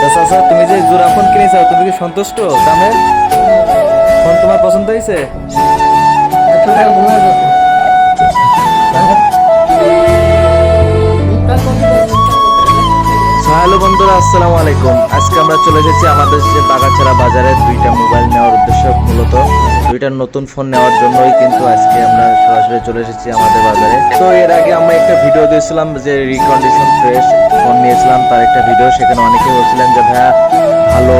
তো চাচা তুমি যে জোড়া ফোন কিনেছো, তুমি কি সন্তুষ্ট দামে? ফোন তোমার পছন্দ হয়েছে? টাকা হ্যালো বন্ধুরা, আসসালামু আলাইকুম। আজকে আমরা চলে এসেছি আমাদের যে বাগাছড়া বাজারে দুইটা মোবাইল নেওয়ার উদ্দেশ্য মূলত দুইটা নতুন ফোন নেওয়ার জন্যই কিন্তু আজকে আমরা সরাসরি চলে এসেছি আমাদের বাজারে। তো এর আগে আমরা একটা ভিডিও দিয়েছিলাম যে রিকন্ডিশন ফ্রেশ ফোন নিয়েছিলাম, তার একটা ভিডিও সেখানে অনেকে বলছিলেন যে, ভাইয়া, ভালো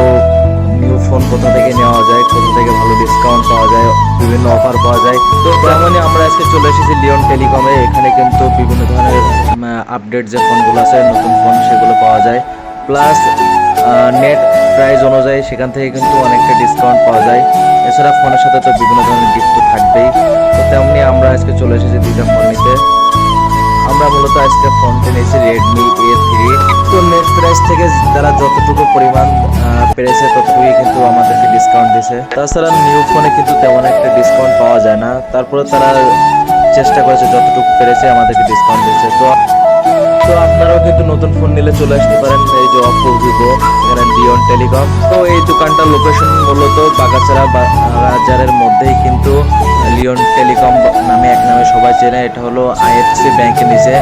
নিউ ফোন কোথা থেকে নেওয়া যায়? কোথা থেকে ভালো ডিসকাউন্ট পাওয়া যায়? বিভিন্ন অফার পাওয়া যায়? তো তেমনই আমরা আজকে চলে এসেছি লিওন টেলিকমে এখানে কিন্তু বিভিন্ন ধরনের আপডেট যে ফোনগুলো আছে, নতুন ফোন সেগুলো পাওয়া যায়। প্লাস নেট প্রাইস অনুযায়ী সেখান থেকে কিন্তু অনেকটা ডিসকাউন্ট পাওয়া যায়। এছাড়া ফোনের সাথে তো বিভিন্ন ধরনের গিফট তো থাকবেই। তো তেমনি আমরা আজকে চলে এসেছি দুইটা ফোন নিতে। আমরা মূলত আজকে ফোনটি নিয়েছি রেডমি এ থ্রি তো নেট প্রাইস থেকে তারা যতটুকু পরিমাণ পেরেছে ততটুকুই কিন্তু আমাদেরকে ডিসকাউন্ট দিয়েছে। তাছাড়া নিউ ফোনে কিন্তু তেমন একটা ডিসকাউন্ট পাওয়া যায় না। তারপরে তারা চেষ্টা করেছে যতটুকু পেরেছে আমাদেরকে ডিসকাউন্ট দিয়েছে। তো তো আপনারাও কিন্তু নতুন ফোন নিলে চলে আসতে পারেন। এই যে অপো ভিভো এখানে ডিওন টেলিকম তো এই দোকানটার লোকেশন মূলত বাগাছড়া বাজারের মধ্যেই কিন্তু লিওন টেলিকম নামে এক নামে সবাই চেনে। এটা হলো আইএফসি ব্যাংকের নিচে।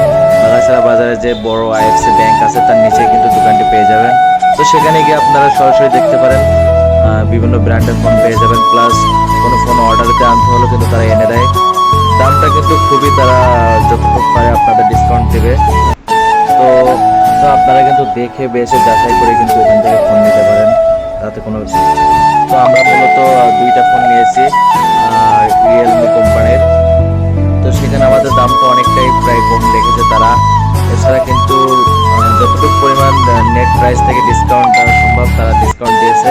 বাগাছড়া বাজারে যে বড় আইএফসি ব্যাংক আছে, তার নিচে কিন্তু দোকানটি পেয়ে যাবেন। তো সেখানে গিয়ে আপনারা সরাসরি দেখতে পারেন। বিভিন্ন ব্র্যান্ডের ফোন পেয়ে যাবেন। প্লাস কোনো ফোন অর্ডার দিয়ে আনতে হলেও কিন্তু তারা এনে দেয়। দামটা কিন্তু খুবই তারা যতটুকু পারে আপনাদের ডিসকাউন্ট দেবে। তো আপনারা কিন্তু দেখে, বেছে, যাচাই করে কিন্তু এখান থেকে ফোন নিতে পারেন। তাতে কোনো তো আমরা মূলত দুইটা ফোন নিয়েছি রিয়েলমি কোম্পানির তো সেখানে আমাদের দামটা অনেকটাই প্রায় কম রেখেছে তারা। এছাড়া কিন্তু যতটুকু পরিমাণ নেট প্রাইস থেকে ডিসকাউন্ট দেওয়া সম্ভব তারা ডিসকাউন্ট দিয়েছে।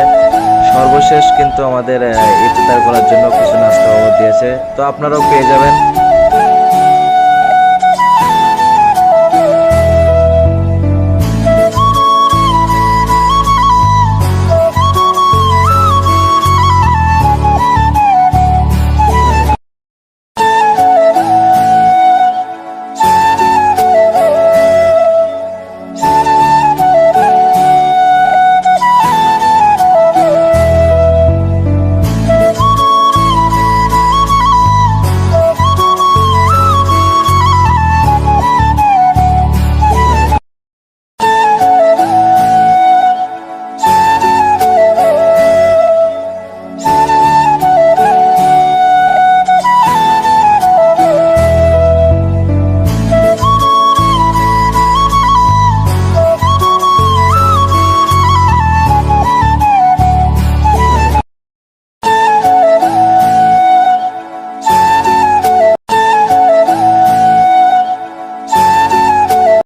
সর্বশেষ কিন্তু আমাদের ইফতার করার জন্য কিছু নাস্তা দিয়েছে। তো আপনারাও পেয়ে যাবেন।